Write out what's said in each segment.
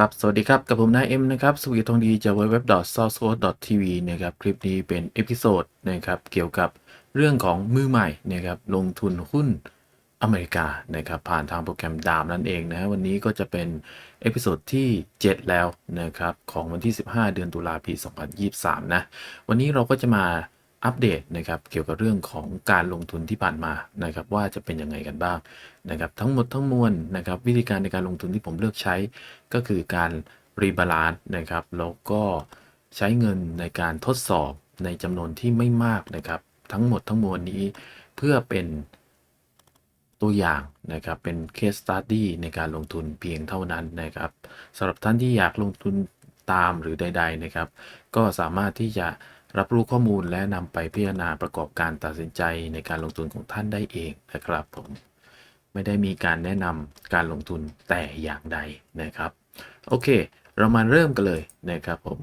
ครับสวัสดีครับกับผมนายเอ็มนะครับสวีทองดีจาก w w w s o u r c e c o d e t v นะครับคลิปนี้เป็นเอพิโซดนะครับเกี่ยวกับเรื่องของมือใหม่นะครับลงทุนหุ้นอเมริกานะครับผ่านทางโปรแกรมดามนั่นเองนะฮะวันนี้ก็จะเป็นเอพิโซดที่ 7 แล้วนะครับของวันที่ 15 เดือนตุลาปี 2023 นะ วันนี้เราก็จะมา อัปเดตนะครับเกี่ยวกับเรื่องของการลงทุนที่ผ่านมานะครับว่าจะเป็นยังไงกันบ้างนะครับทั้งหมดทั้งมวลนะครับวิธีการในการลงทุนที่ผมเลือกใช้ก็คือการรีบาลานซ์นะครับแล้วก็ใช้เงินในการทดสอบในจำนวนที่ไม่มากนะครับทั้งหมดทั้งมวลนี้เพื่อเป็นตัวอย่างนะครับเป็น case study ในการลงทุนเพียงเท่านั้นนะครับสำหรับท่านที่อยากลงทุนตามหรือใด ๆนะครับ ก็สามารถที่จะ รับรู้ข้อมูลและนำไปพิจารณาประกอบการตัดสินใจในการลงทุนของท่านได้เองนะครับผม ไม่ได้มีการแนะนำการลงทุนแต่อย่างใดนะครับ โอเค เรามาเริ่มกันเลยนะครับผม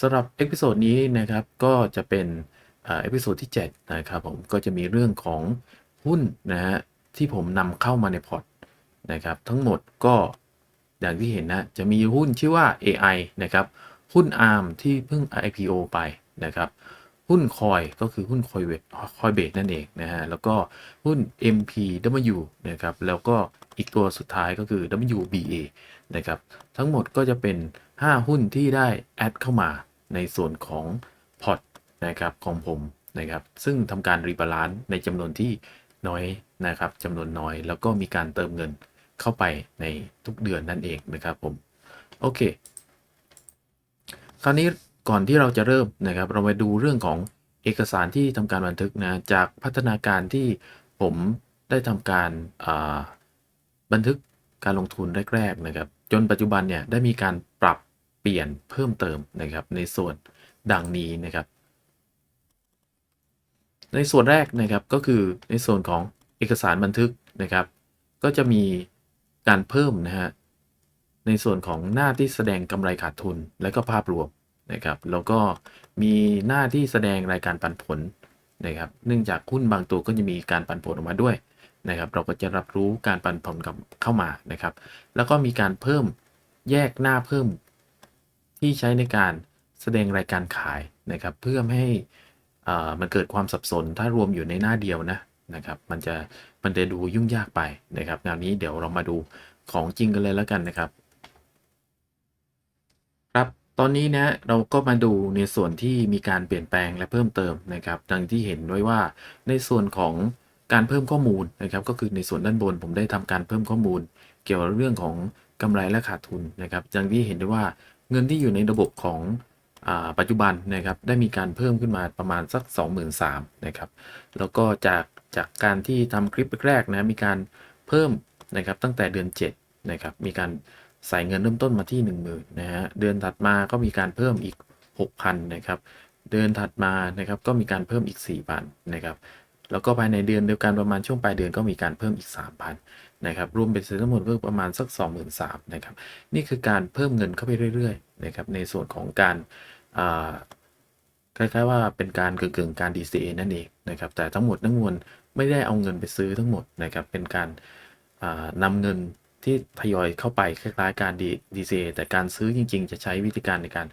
สำหรับเอพิโซดนี้นะครับก็จะเป็นเอพิโซดที่7นะครับผมก็จะมีเรื่องของหุ้นนะฮะที่ผมนำเข้ามาในพอร์ตนะครับ ทั้งหมดก็อย่างที่เห็นนะ จะมีหุ้นชื่อว่า AI นะครับ หุ้น ARM ที่เพิ่ง IPO ไป นะครับ หุ้นคอยก็คือหุ้นคอยเวทคอยเบทนั่นเองนะฮะ แล้วก็หุ้น MPW นะครับ แล้วก็อีกตัวสุดท้ายก็คือ WBA นะครับ ทั้งหมดก็จะเป็น 5 หุ้นที่ได้แอดเข้ามาในส่วนของพอร์ตนะครับของผมนะครับ ซึ่งทำการรีบาลานซ์ในจำนวนที่น้อยนะครับจำนวนน้อยแล้วก็มีการเติมเงินเข้าไปในทุกเดือนนั่นเองนะครับผม โอเค คราวนี้ ก่อนที่เราจะเริ่มนะครับ เรามาดูเรื่องของเอกสารที่ทำการบันทึกนะจากพัฒนาการที่ผมได้ทำการบันทึกการลงทุนแรกๆนะครับ จนปัจจุบันเนี่ยได้มีการปรับเปลี่ยนเพิ่มเติมนะครับ ในส่วนดังนี้นะครับ ในส่วนแรกนะครับก็คือในส่วนของเอกสารบันทึกนะครับ ก็จะมีการเพิ่มนะฮะในส่วนของหน้าที่แสดงกำไรขาดทุนและก็ภาพรวม นะครับแล้วก็มีหน้าที่แสดงรายการปันผลนะครับ เนื่องจากหุ้นบางตัวก็จะมีการปันผลออกมาด้วยนะครับ เราก็จะรับรู้การปันผลกับเข้ามานะครับ แล้วก็มีการเพิ่มแยกหน้าเพิ่ม ที่ใช้ในการแสดงรายการขายนะครับ เพื่อไม่ให้อ่ามันเกิดความสับสนถ้ารวมอยู่ในหน้าเดียวนะนะครับ มันจะมันจะดูยุ่งยากไปนะครับงานนี้เดี๋ยวเรามาดูของจริงกันเลยแล้วกันนะครับ อนนี้นะเราก็มาดูในส่วนที่มีการเปลี่ยนแปลงและเพิ่มเติมนะครับ ดังที่เห็นไว้ว่าในส่วนของการเพิ่มข้อมูลนะครับก็คือในส่วนด้านบนผมได้ทำการเพิ่มข้อมูล เกี่ยวกับเรื่องของกำไรและขาดทุนนะครับดังที่เห็นได้ว่าเงินที่อยู่ในระบบของอปัจจุบันนะครับได้มีการเพิ่มขึ้นมาประมาณสัก 23,000นะครับแล้วก็จากจากการที่ทำคลิปแรกๆนะมีการเพิ่มนะครับตั้งแต่เดือน7นะครับมีการ ใส่เงินเริ่มต้นมาที่ 10,000นะฮะเดือนถัดมาก็มีการเพิ่มอีก 6,000นะครับเดือนถัดมานะครับก็มีการเพิ่มอีก 4,000นะครับแล้วก็ภายในเดือนเดียวกันประมาณช่วงปลายเดือนก็มีการเพิ่มอีก 3,000นะครับรวมเป็นทั้งหมดก็ประมาณสัก 23,000นะครับนี่คือการเพิ่มเงินเข้าไปเรื่อยๆนะครับในส่วนของการคล้ายๆว่าเป็นการกึ่งๆการ DCA นั่นเองนะครับแต่ทั้งหมดทั้งมวลไม่ได้เอาเงินไปซื้อทั้งหมดนะครับเป็นการอ่านำเงิน ที่ทยอยเข้าไปคล้ายๆการ D- DCA แต่การซื้อจริง ๆ จะใช้วิธีการในการ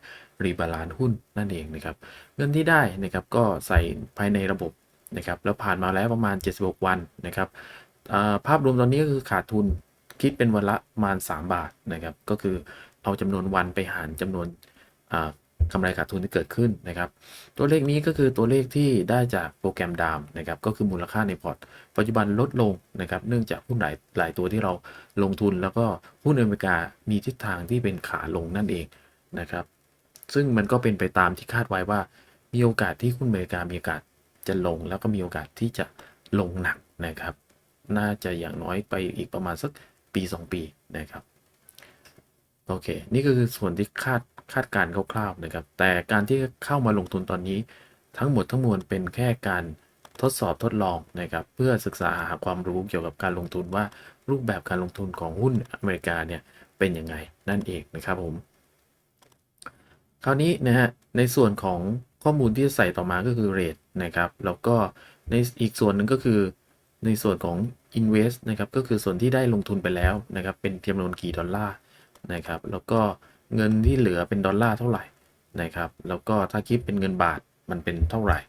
รีบาลานซ์หุ้นนั่นเองนะครับ เงินที่ได้นะครับก็ใส่ภายในระบบนะครับแล้วผ่านมาแล้วประมาณ 76 วันนะครับภาพรวมตอนนี้ก็คือขาดทุนคิดเป็นวันละประมาณ 3 บาทนะครับ ก็คือเอาจำนวนวันไปหารจำนวนกำไรขาดทุนที่เกิดขึ้นนะครับ ตัวเลขนี้ก็คือตัวเลขที่ได้จากโปรแกรมดามนะครับ ก็คือมูลค่าในพอร์ต ปัจจุบันลดลงนะครับเนื่องจากหุ้นหลายหลายตัวที่เราลงทุน แล้วก็หุ้นอเมริกามีทิศทางที่เป็นขาลงนั่นเองนะครับ ซึ่งมันก็เป็นไปตามที่คาดไว้ว่า มีโอกาสที่หุ้นอเมริกามีโอกาสจะลง แล้วก็มีโอกาสที่จะลงหนักนะครับ น่าจะอย่างน้อยไปอีกประมาณสักปี 2 ปีนะครับโอเค นี่ก็คือส่วนที่คาดคาดการณ์คร่าวๆนะครับ แต่การที่เข้ามาลงทุนตอนนี้ทั้งหมดทั้งมวลเป็นแค่การ ทดสอบทดลองนะครับเพื่อศึกษาหาความรู้เกี่ยวกับการลงทุนว่ารูปแบบการลงทุนของหุ้นอเมริกาเนี่ยเป็นยังไงนั่นเองนะครับผม คราวนี้นะฮะในส่วนของข้อมูลที่จะใส่ต่อมาก็คือ rate นะครับแล้วก็ในอีกส่วนหนึ่งก็คือในส่วนของ invest นะครับก็คือส่วนที่ได้ลงทุนไปแล้วนะครับเป็นจำนวนกี่ดอลลาร์นะครับแล้วก็เงินที่เหลือเป็นดอลลาร์เท่าไหร่นะครับแล้วก็ถ้าคิดเป็นเงินบาทมันเป็นเท่าไหร่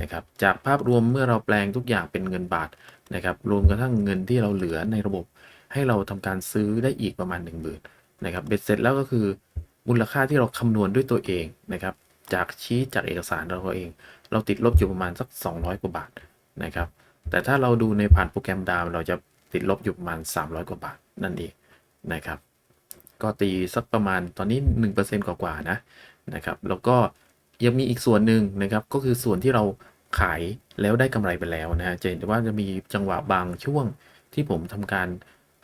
นะครับจากภาพรวมเมื่อเราแปลงทุกอย่างเป็นเงินบาทนะครับรวมกระทั่งเงินที่เราเหลือในระบบ ให้เราทำการซื้อได้อีกประมาณ1 0,000นนะครับเบ็ดเสร็จแล้วก็คือมูลค่าที่เราคำนวณด้วยตัวเองนะครับจากชี้จากเอกสารเราเอง เราติดลบอยู่ประมาณสัก 200 กว่าบาทนะครับแต่ถ้าเราดูในผ่านโปรแกรมดาวเราจะติดลบอยู่ประมาณ 300 กว่าบาทนั่นเองนะครับก็ตีสักประมาณตอนนี้ 1%กว่าๆนะนะครับแล้วก็ ยังมีอีกส่วนหนึ่งนะครับก็คือส่วนที่เราขายแล้วได้กำไรไปแล้วนะฮะจะเห็นได้ว่าจะมีจังหวะบางช่วงที่ผมทำการ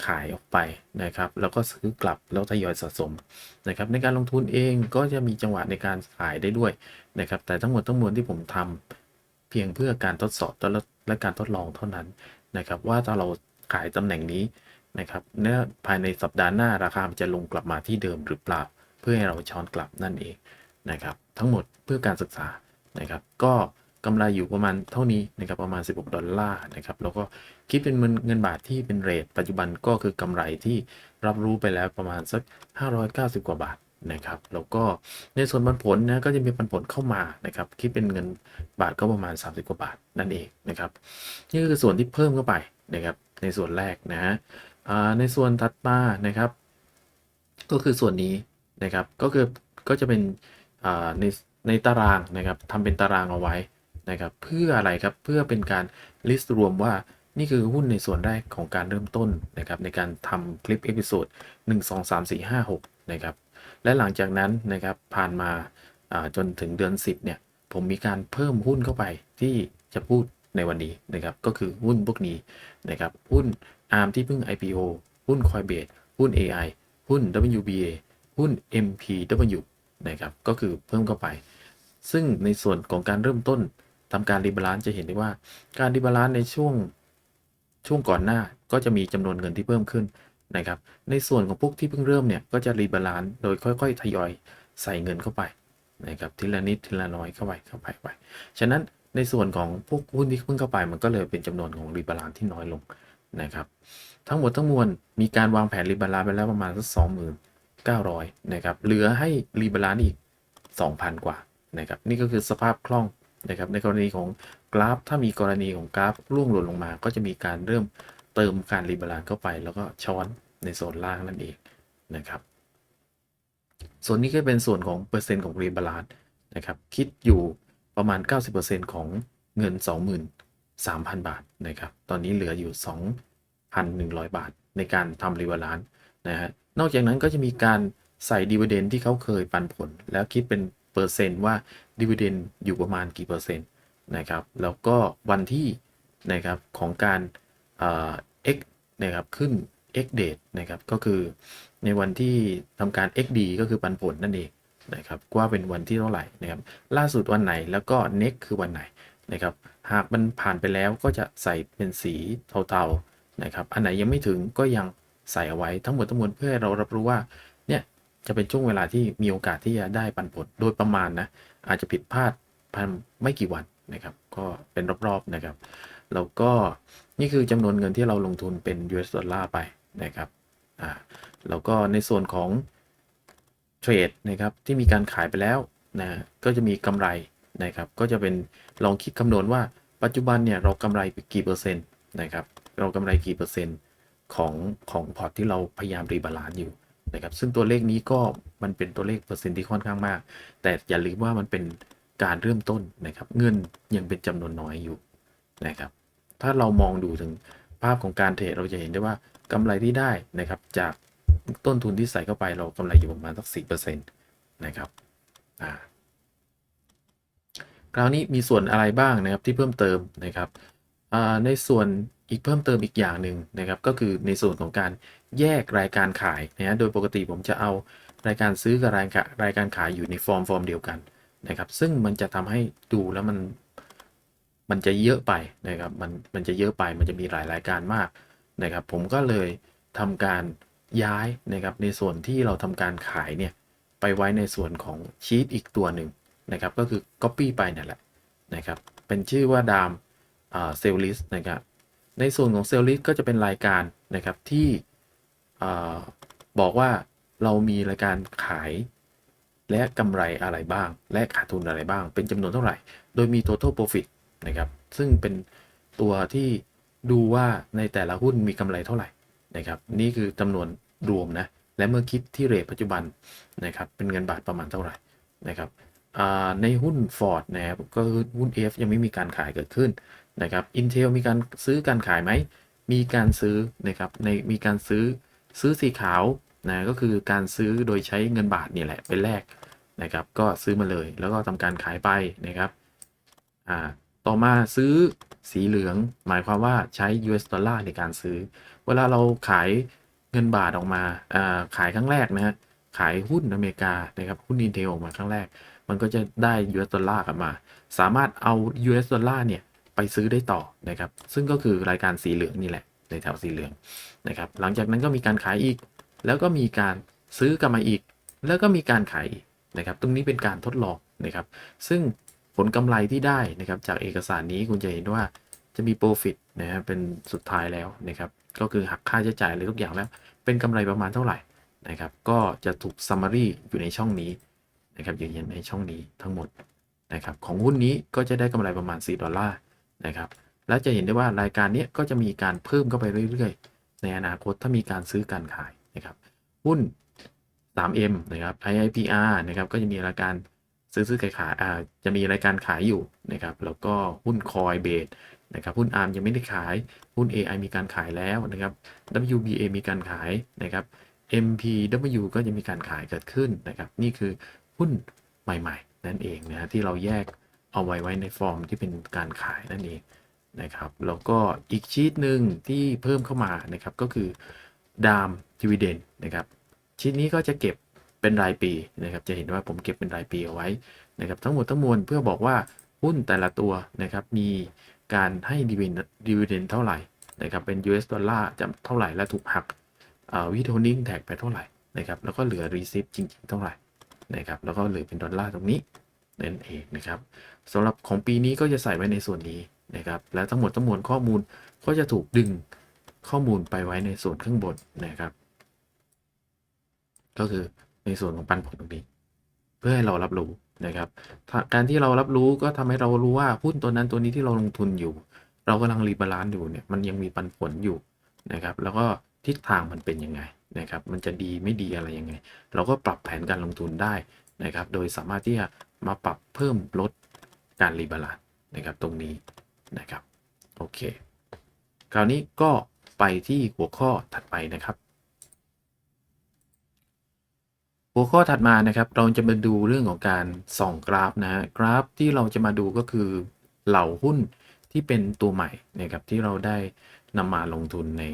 ขายออกไปนะครับ แล้วก็ซื้อกลับแล้วทยอยสะสมนะครับ ในการลงทุนเองก็จะมีจังหวะในการขายได้ด้วยนะครับ แต่ทั้งหมดทั้งมวลที่ผมทำเพียงเพื่อการทดสอบและการทดลองเท่านั้นนะครับ ว่าถ้าเราขายตำแหน่งนี้นะครับเนื้อภายในสัปดาห์หน้าราคาจะลงกลับมาที่เดิมหรือเปล่า เพื่อให้เราช้อนกลับนั่นเองนะครับ ทั้งหมดเพื่อการศึกษานะครับ ก็กำไรอยู่ประมาณเท่านี้นะครับประมาณ 16 ดอลลาร์นะครับแล้วก็คิดเป็นเงินเงินบาทที่เป็นเรทปัจจุบันก็คือกำไรที่รับรู้ไปแล้วประมาณสัก 590 กว่าบาทนะครับแล้วก็ในส่วนปันผลนะก็จะมีปันผลเข้ามานะครับคิดเป็นเงินบาทก็ประมาณ 30 กว่าบาทนั่นเองนะครับนี่คือส่วนที่เพิ่มเข้าไปนะครับในส่วนแรกนะฮะในส่วนถัดมานะครับ ก็คือส่วนนี้นะครับก็คือก็จะเป็น ในในตารางนะครับทำเป็นตารางเอาไว้นะครับเพื่ออะไรครับเพื่อเป็นการ list รวมว่านี่คือหุ้นในส่วนแรกของการเริ่มต้นนะครับในการทำคลิปเอพิโซด1 2 3 4 5 6นะครับและหลังจากนั้นนะครับผ่านมาาจนถึงเดือน 10เนี่ยผมมีการเพิ่มหุ้นเข้าไปที่จะพูดในวันนี้นะครับก็คือหุ้นพวกนี้นะครับหุ้น ARM ที่เพิ่ง IPO หุ้น Coinbase หุ้น AI หุ้น WBA หุ้น MPW นะครับก็คือเพิ่มเข้าไป ซึ่งในส่วนของการเริ่มต้นทำการรีบาลานซ์จะเห็นได้ว่าการรีบาลานซ์ในช่วงช่วงก่อนหน้าก็จะมีจำนวนเงินที่เพิ่มขึ้นนะครับ ในส่วนของพวกที่เพิ่งเริ่มเนี่ยก็จะรีบาลานซ์โดยค่อย ๆ ทยอยใส่เงินเข้าไปนะครับทีละนิดทีละน้อยเข้าไปเข้าไปไป ฉะนั้นในส่วนของพวกหุ้นที่เพิ่งเข้าไปมันก็เลยเป็นจำนวนของรีบาลานซ์ที่น้อยลงนะครับ ทั้งหมดทั้งมวลมีการวางแผนรีบาลานซ์ไปแล้วประมาณสักสองหมื่น เก้าร้อยนะครับเหลือให้รีบาลานซ์อีกสองพันกว่านะครับนี่ก็คือสภาพคล่องนะครับในกรณีของกราฟ ถ้ามีกรณีของกราฟร่วงหล่นลงมา ก็จะมีการเริ่มเติมการรีบาลานซ์เข้าไป แล้วก็ช้อนในโซนล่างนั่นเองนะครับส่วนนี้ก็เป็นส่วนของเปอร์เซ็นต์ของรีบาลานซ์นะครับคิดอยู่ประมาณ 90%ของเงิน 23,000 บาทนะครับตอนนี้เหลืออยู่ 2,100 บาทในการทำรีบาลานซ์นะฮะ นอกจากนั้นก็จะมีการใส่ดีเวเดนที่เขาเคยปันผล แล้วคิดเป็นเปอร์เซนต์ว่าดีเวเดนอยู่ประมาณกี่เปอร์เซ็นต์นะครับ แล้วก็วันที่นะครับของการเอ่อ X นะครับขึ้น X date นะครับก็คือในวันที่ทำการ XD ก็คือปันผลนั่นเองนะครับว่าเป็นวันที่เท่าไหร่นะครับล่าสุดวันไหนแล้วก็ next คือวันไหนนะครับหากมันผ่านไปแล้วก็จะใส่เป็นสีเทาๆนะครับอันไหนยังไม่ถึงก็ยัง ใส่เอาไว้ทั้งหมดทั้งมวลเพื่อเรารับรู้ว่าเนี่ยจะเป็นช่วงเวลาที่มีโอกาสที่จะได้ปันผลโดยประมาณนะอาจจะผิดพลาดพันไม่กี่วันนะครับ ก็เป็นรอบๆนะครับแล้วก็นี่คือจำนวนเงินที่เราลงทุนเป็น US ดอลลาร์ไปนะครับอ่าแล้วก็ในส่วนของเทรดนะครับที่มีการขายไปแล้วนะก็จะมีกำไรนะครับก็จะเป็นลองคิดคำนวณว่าปัจจุบันเนี่ยเรากำไรกี่เปอร์เซ็นต์นะครับเรากำไรกี่เปอร์เซ็นต์ ของของพอร์ตที่เราพยายามรีบาลานซ์อยู่นะครับซึ่งตัวเลขนี้ก็มันเป็นตัวเลขเปอร์เซ็นต์ที่ค่อนข้างมาก แต่อย่าลืมว่ามันเป็นการเริ่มต้นนะครับ เงินยังเป็นจำนวนน้อยอยู่นะครับ ถ้าเรามองดูถึงภาพของการเทรดเราจะเห็นได้ว่ากำไรที่ได้นะครับ จากต้นทุนที่ใส่เข้าไปเรากำไรอยู่ประมาณสักสี่เปอร์เซ็นต์นะครับอ่าคราวนี้มีส่วนอะไรบ้างนะครับที่เพิ่มเติมนะครับในส่วน อีกเพิ่มเติมอีกอย่างหนึ่งนะครับ ก็คือในส่วนของการแยกรายการขายนะโดยปกติผมจะเอารายการซื้อกับรายการรายการขายอยู่ในฟอร์มฟอร์มเดียวกันนะครับ ซึ่งมันจะทำให้ดูแล้วมันมันจะเยอะไปนะครับ มันมันจะเยอะไปมันจะมีหลายรายการมากนะครับ ผมก็เลยทำการย้ายนะครับในส่วนที่เราทำการขายเนี่ยไปไว้ในส่วนของชีตอีกตัวหนึ่งนะครับ ก็คือ Copy ไปนั่นแหละนะครับ เป็นชื่อว่าดามเซลลิสนะครับ ในส่วนของเซลลิสก็จะเป็นรายการนะครับที่บอกว่าเรามีรายการขายและกำไรอะไรบ้าง และขาดทุนอะไรบ้าง เป็นจำนวนเท่าไหร่ โดยมี total profit นะครับ ซึ่งเป็นตัวที่ดูว่าในแต่ละหุ้นมีกำไรเท่าไหร่นะครับ นี่คือจำนวนรวมนะ และเมื่อคิดที่เรทปัจจุบันนะครับ เป็นเงินบาทประมาณเท่าไหร่นะครับในหุ้น Ford นะครับ ก็คือหุ้น F ยังไม่มีการขายเกิดขึ้น นะครับ Intel มีการซื้อการขายไหม มีการซื้อนะครับในมีการซื้อซื้อสีขาวนะก็คือการซื้อโดยใช้เงินบาทนี่แหละเป็นแรกนะครับ ก็ซื้อมาเลยแล้วก็ทำการขายไปนะครับอ่าต่อมาซื้อสีเหลือง หมายความว่าใช้ US ดอลลาร์ในการซื้อ เวลาเราขายเงินบาทออกมาอ่าขายครั้งแรกนะฮะขายหุ้นอเมริกานะครับหุ้น Intel ออกมาครั้งแรก มันก็จะได้ US ดอลลาร์กลับมา สามารถเอา US ดอลลาร์เนี่ย ไปซื้อได้ต่อนะครับ ซึ่งก็คือรายการสีเหลืองนี่แหละ ในแถวสีเหลืองนะครับ หลังจากนั้นก็มีการขายอีก แล้วก็มีการซื้อกลับมาอีก แล้วก็มีการขายอีกนะครับ ตรงนี้เป็นการทดลองนะครับ ซึ่งผลกำไรที่ได้นะครับจากเอกสารนี้คุณจะเห็นว่าจะมี profit นะฮะเป็นสุดท้ายแล้วนะครับ ก็คือหักค่าใช้จ่ายอะไรทุกอย่างแล้ว เป็นกำไรประมาณเท่าไหร่นะครับ ก็จะถูก summary อยู่ในช่องนี้นะครับยืนยันในช่องนี้ทั้งหมดนะครับ ของหุ้นนี้ก็จะได้กำไรประมาณ 4 ดอลลาร์ นะครับ แล้วจะเห็นได้ว่ารายการนี้ก็จะมีการเพิ่มเข้าไปเรื่อยๆ ในอนาคตถ้ามีการซื้อการขายนะครับ หุ้น 3M นะครับ IIPR นะครับก็จะมีรายการซื้อซื้อขายขายอ่าจะมีรายการขายอยู่นะครับ แล้วก็หุ้น Coinbase นะครับหุ้น ARM ยังไม่ได้ขายหุ้น AI มีการขายแล้วนะครับ WBA มีการขายนะครับ MPW ก็จะมีการขายเกิดขึ้นนะครับ นี่คือหุ้นใหม่ๆ นั่นเองนะฮะที่เราแยก เอาไว้ไว้ในฟอร์มที่เป็นการขายนั่นเองนะครับแล้วก็อีกชีตหนึ่งที่เพิ่มเข้ามานะครับก็คือดามดิวเดนนะครับชีตนี้ก็จะเก็บเป็นรายปีนะครับจะเห็นว่าผมเก็บเป็นรายปีเอาไว้นะครับทั้งหมดทั้งมวลเพื่อบอกว่าหุ้นแต่ละตัวนะครับมีการให้ดิวดิวเดนเท่าไหร่นะครับเป็น US ดอลลาร์จะเท่าไหร่และถูกหักวิโทนิ่งแท็กไปเท่าไหร่นะครับแล้วก็เหลือรีซิฟจริงๆเท่าไหร่นะครับแล้วก็เหลือเป็นดอลลาร์ตรงนี้ นั่นเองนะครับสำหรับของปีนี้ก็จะใส่ไว้ในส่วนนี้นะครับและทั้งหมดทั้งมวลข้อมูลก็จะถูกดึงข้อมูลไปไว้ในส่วนข้างบนนะครับ ก็คือในส่วนของปันผลตรงนี้ เพื่อให้เรารับรู้นะครับการที่เรารับรู้ก็ทำให้เรารู้ว่าหุ้นตัวนั้นตัวนี้ที่เราลงทุนอยู่ เรากำลังรีบาลานซ์อยู่เนี่ยมันยังมีปันผลอยู่นะครับ แล้วก็ทิศทางมันเป็นยังไงนะครับ มันจะดีไม่ดีอะไรยังไง เราก็ปรับแผนการลงทุนได้นะครับ โดยสามารถที่จะ มาปรับเพิ่มลดการรีบาลานซ์นะครับตรงนี้นะครับโอเคคราวนี้ก็ไปที่หัวข้อถัดไปนะครับ หัวข้อถัดมานะครับเราจะมาดูเรื่องของการส่องกราฟนะฮะกราฟที่เราจะมาดูก็คือเหล่าหุ้นที่เป็นตัวใหม่นะครับที่เราได้นำมาลงทุนใน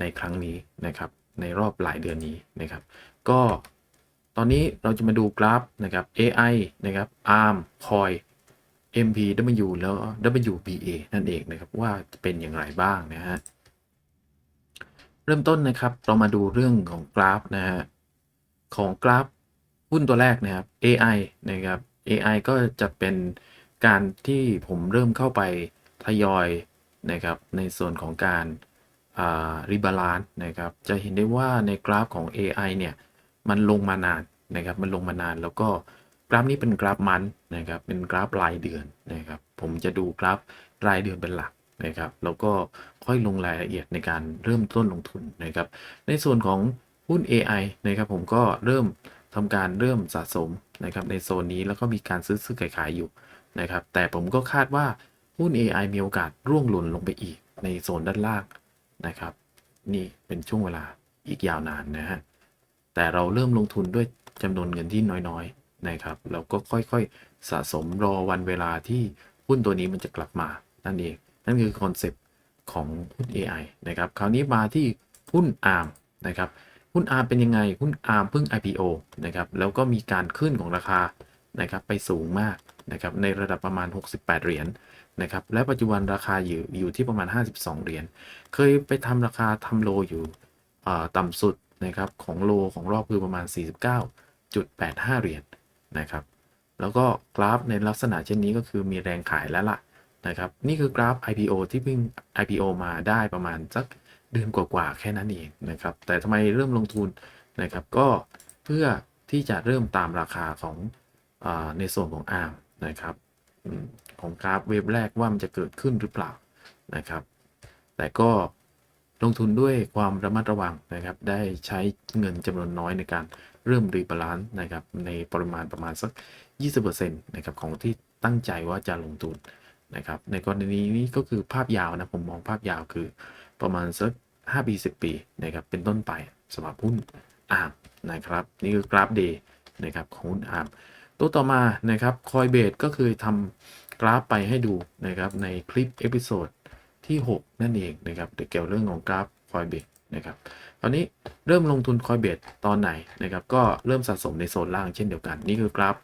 ในครั้งนี้นะครับ ในรอบหลายเดือนนี้นะครับ ก็ ตอนนี้เราจะมาดูกราฟนะครับ AI นะครับ ARM COI MPW แล้ว WBA นั่นเองนะครับว่าจะเป็นอย่างไรบ้างนะฮะเริ่มต้นนะครับเรามาดูเรื่องของกราฟนะฮะของกราฟหุ้นตัวแรกนะครับ AI นะครับ AI ก็จะเป็นการที่ผมเริ่มเข้าไปทยอยนะครับในส่วนของการรีบาลานซ์นะครับ จะเห็นได้ว่าในกราฟของ AI เนี่ย มันลงมานานนะครับ มันลงมานานแล้วก็กราฟนี้เป็นกราฟมันนะครับ เป็นกราฟรายเดือนนะครับ ผมจะดูกราฟรายเดือนเป็นหลักนะครับ แล้วก็ค่อยลงรายละเอียดในการเริ่มต้นลงทุนนะครับ ในส่วนของหุ้น AI นะครับผมก็เริ่มทำการเริ่มสะสมนะครับในโซนนี้แล้วก็มีการซื้อซื้อขายขายอยู่นะครับ แต่ผมก็คาดว่าหุ้น AI มีโอกาสร่วงหล่นลงไปอีกในโซนด้านล่างนะครับ นี่เป็นช่วงเวลาอีกยาวนานนะฮะ แต่เราเริ่มลงทุนด้วยจำนวนเงินที่น้อยๆนะครับแล้วก็ค่อยๆสะสมรอวันเวลาที่หุ้นตัวนี้มันจะกลับมานั่นเอง นั่นคือคอนเซปต์ของหุ้น AI นะครับ คราวนี้มาที่หุ้น ARM นะครับ หุ้น ARM เป็นยังไง หุ้น ARM เพิ่ง IPO นะครับ แล้วก็มีการขึ้นของราคานะครับไปสูงมากนะครับ ในระดับประมาณ 68 เหรียญนะครับ และปัจจุบันราคาอยู่อยู่ที่ประมาณ 52 เหรียญ เคยไปทำราคาทำโลอยู่ต่ำสุด นะครับของโลของรอบคือประมาณ 49.85 เหรียญนะครับ แล้วก็กราฟในลักษณะเช่นนี้ก็คือมีแรงขายแล้วล่ะนะครับ นี่คือกราฟ IPO ที่เพิ่ง IPO มาได้ประมาณสักเดือนกว่าๆแค่นั้นเองนะครับ แต่ทำไมเริ่มลงทุนนะครับ ก็เพื่อที่จะเริ่มตามราคาของอในส่วนของ ARM นะครับของกราฟเวฟแรกว่ามันจะเกิดขึ้นหรือเปล่านะครับ แต่ก็ ลงทุนด้วยความระมัดระวังนะครับ ได้ใช้เงินจำนวนน้อยในการเริ่มรีบาลานซ์นะครับ ในปริมาณประมาณสัก 20%นะครับของที่ตั้งใจว่าจะลงทุนนะครับ ในกรณีนี้ก็คือภาพยาวนะ ผมมองภาพยาวคือประมาณสัก 5 ปี 10 ปีนะครับ เป็นต้นไปสำหรับหุ้นอาร์มนะครับ นี่คือกราฟเดย์นะครับของหุ้นอาร์มตัวต่อมานะครับคอยเบ e ก็คือทำกราฟไปให้ดูนะครับในคลิปเอพิโซด ที่ 6 นั่นเองนะครับเกี่ยวเรื่องของกราฟคอยเบ e นะครับตอนนี้เริ่มลงทุนคอยเบ e ตอนไหนนะครับก็เริ่มสะสมในโซนล่างเช่นเดียวกัน นี่คือกราฟ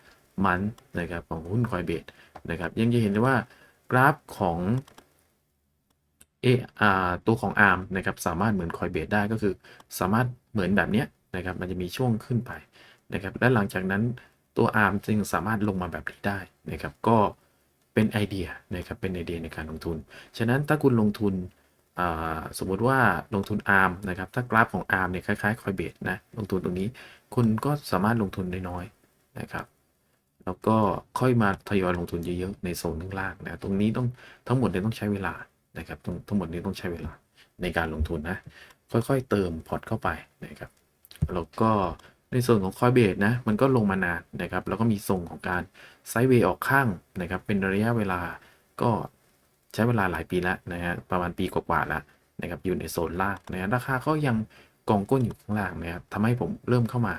มันนะครับของหุ้นคอยเบ e นะครับยังจะเห็นได้ว่ากราฟของเออตัวของ ARM นะครับสามารถเหมือน Coinbase ได้ก็คือ สามารถเหมือนแบบนี้นะครับมันจะมีช่วงขึ้นไปนะครับและหลังจากนั้นตัว ARM จึงสามารถลงมาแบบนี้ได้นะครับก็ เป็นไอเดียนะครับเป็นไอเดียในการลงทุน ฉะนั้นถ้าคุณลงทุนสมมุติว่าลงทุน ARM นะครับ ถ้ากราฟของ ARM เนี่ยคล้ายๆ Coinbase นะ ลงทุนตรงนี้ คุณก็สามารถลงทุนได้น้อยนะครับ แล้วก็ค่อยมาทยอยลงทุนเยอะๆ ในโซนข้างล่างนะ ตรงนี้ต้องทั้งหมดเนี่ยต้องใช้เวลานะครับ ทั้งทั้งหมดนี้ต้องใช้เวลาในการลงทุนนะ ค่อยๆ เติมพอร์ตเข้าไปนะครับ แล้วก็ ในส่วนของคอยเบสนะมันก็ลงมานานนะครับแล้วก็มีทรงของการไซด์เวย์ออกข้างนะครับเป็นระยะเวลาก็ใช้เวลาหลายปีแล้วนะฮะประมาณปีกว่าๆแล้วนะครับอยู่ในโซนล่างนะฮะราคาก็ยังกองก้นอยู่ข้างล่างนะครับทำให้ผมเริ่มเข้ามา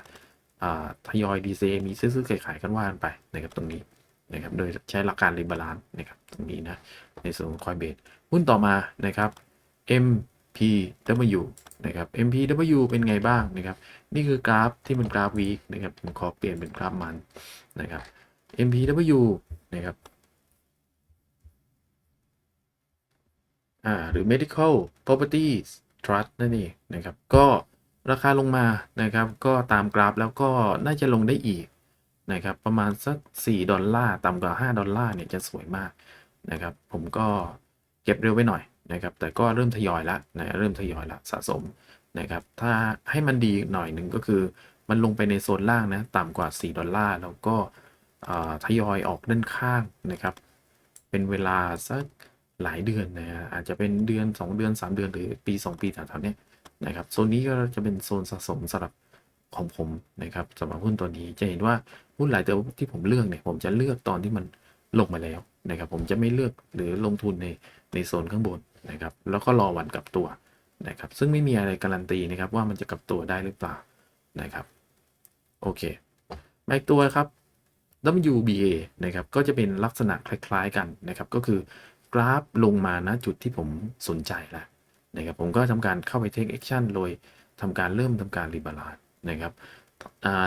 ทยอย DCA มีซื้อๆขายๆกันว่ากันไปนะครับตรงนี้นะครับโดยใช้หลักการรีบาลานซ์นะครับตรงนี้นะในส่วนของ Coinbase หุ้นต่อมานะครับ MPW นะครับ MPW เป็นไงบ้างนะครับ นี่คือกราฟที่เป็นกราฟวีคนะครับ ผมขอเปลี่ยนเป็นกราฟมันนะครับ MPW นะครับอ่าหรือ medical properties trust นั่นเองนะครับ ก็ราคาลงมานะครับ ก็ตามกราฟแล้วก็น่าจะลงได้อีกนะครับ ประมาณสัก 4 ดอลลาร์ ต่ำกว่า 5 ดอลลาร์เนี่ยจะสวยมากนะครับ ผมก็เก็บเร็วไว้หน่อย นะครับแต่ก็เริ่มทยอยละนะเริ่มทยอยละสะสมนะครับถ้าให้มันดีหน่อยหนึ่งก็คือ มันลงไปในโซนล่างนะต่ำกว่า 4 ดอลลาร์แล้วก็ทยอยออกด้านข้างนะครับ เป็นเวลาสักหลายเดือนนะฮะอาจจะเป็นเดือน 2 เดือน 3 เดือนหรือปี 2 ปีแถวๆนี้นะครับโซนนี้ก็จะเป็นโซนสะสมสำหรับของผมนะครับสำหรับหุ้นตัวนี้จะเห็นว่าหุ้นหลายตัวที่ผมเลือกเนี่ยผมจะเลือกตอนที่มันลงมาแล้วนะครับผมจะไม่เลือกหรือลงทุนในในโซนข้างบน นะครับแล้วก็รอวันกลับตัวนะครับซึ่งไม่มีอะไรการันตีนะครับว่ามันจะกลับตัวได้หรือเปล่านะครับโอเคมาอีกตัวครับ WBA นะครับก็จะเป็นลักษณะคล้ายๆกันนะครับก็คือกราฟลงมาณจุดที่ผมสนใจแล้วนะครับผมก็ทำการเข้าไป take action โดยทำการเริ่มทำการรีบาลานนะครับ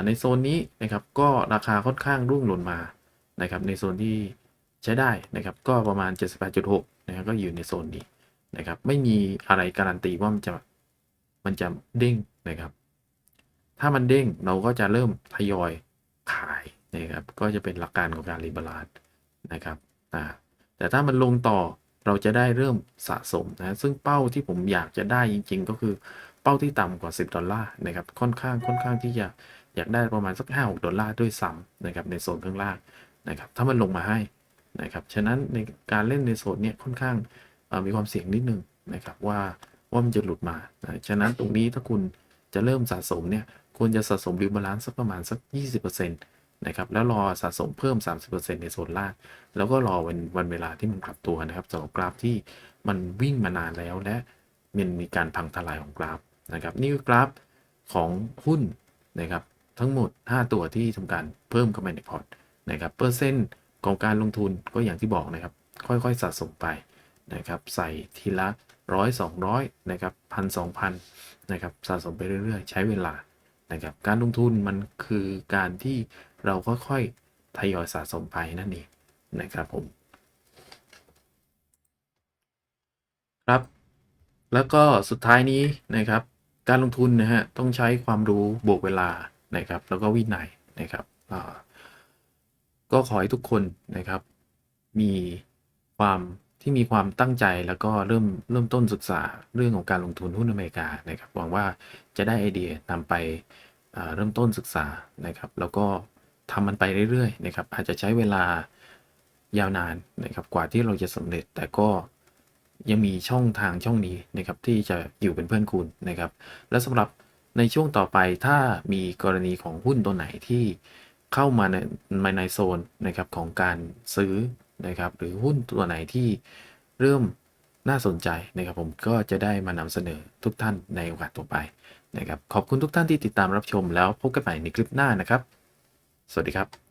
ในโซนนี้นะครับก็ราคาค่อนข้างร่วงหล่นมานะครับในโซนที่ใช้ได้นะครับก็ประมาณ 78.6นะครับก็อยู่ในโซนนี้ นะครับ ไม่มีอะไรการันตีว่ามันจะมันจะเด้งนะครับ ถ้ามันเด้งเราก็จะเริ่มทยอยขายนะครับ ก็จะเป็นหลักการของการรีบาลานซ์นะครับอ่าแต่ถ้ามันลงต่อเราจะได้เริ่มสะสมนะซึ่งเป้าที่ผมอยากจะได้จริง ๆ ก็คือเป้าที่ต่ำกว่า 10 ดอลลาร์นะครับค่อนข้างค่อนข้างที่จะอยากได้ประมาณสัก 5-6 ดอลลาร์ด้วยซ้ำนะครับในโซนข้างล่างนะครับถ้ามันลงมาให้นะครับฉะนั้นในการเล่นในโซนเนี้ยค่อนข้าง มีความเสี่ยงนิดนึงนะครับว่าว่ามันจะหลุดมานะฉะนั้นตรงนี้ถ้าคุณจะเริ่มสะสมเนี่ยควรจะสะสมรีบาลานซ์สักประมาณสัก 20%นะครับแล้วรอสะสมเพิ่ม 30%ในโซนล่าง แล้วก็รอวันวันเวลาที่มันกลับตัวนะครับสำหรับกราฟที่มันวิ่งมานานแล้วและมันมีการพังทลายของกราฟนะครับนี่คือกราฟของหุ้นนะครับทั้งหมด 5 ตัวที่ทำการเพิ่มเข้ามาในพอร์ตนะครับเปอร์เซ็นต์ของการลงทุนก็อย่างที่บอกนะครับ ค่อยๆสะสมไป นะครับใส่ทีละร้อยสองร้อยนะครับพันสองพันนะครับสะสมไปเรื่อยๆ ใช้เวลานะครับการลงทุนมันคือการที่เราค่อยๆทยอยสะสมไปนั่นเองนะครับผมครับ แล้วก็สุดท้ายนี้นะครับ การลงทุนนะฮะต้องใช้ความรู้บวกเวลานะครับ แล้วก็วินัยนะครับก็ขอให้ทุกคนนะครับ มีความ ที่มีความตั้งใจแล้วก็เริ่มเริ่มต้นศึกษาเรื่องของการลงทุนหุ้นอเมริกานะครับหวังว่าจะได้ไอเดียนำไปเริ่มต้นศึกษานะครับ แล้วก็ทำมันไปเรื่อยๆนะครับ อาจจะใช้เวลายาวนานนะครับกว่าที่เราจะสำเร็จ แต่ก็ยังมีช่องทางช่องนี้นะครับที่จะอยู่เป็นเพื่อนคุณนะครับ และสำหรับในช่วงต่อไปถ้ามีกรณีของหุ้นตัวไหนที่เข้ามาในในในโซนนะครับของการซื้อ นะครับ หรือหุ้นตัวไหนที่เริ่มน่าสนใจนะครับ ผมก็จะได้มานำเสนอทุกท่านในโอกาสต่อไปนะครับ ขอบคุณทุกท่านที่ติดตามรับชมแล้วพบกันใหม่ในคลิปหน้านะครับ สวัสดีครับ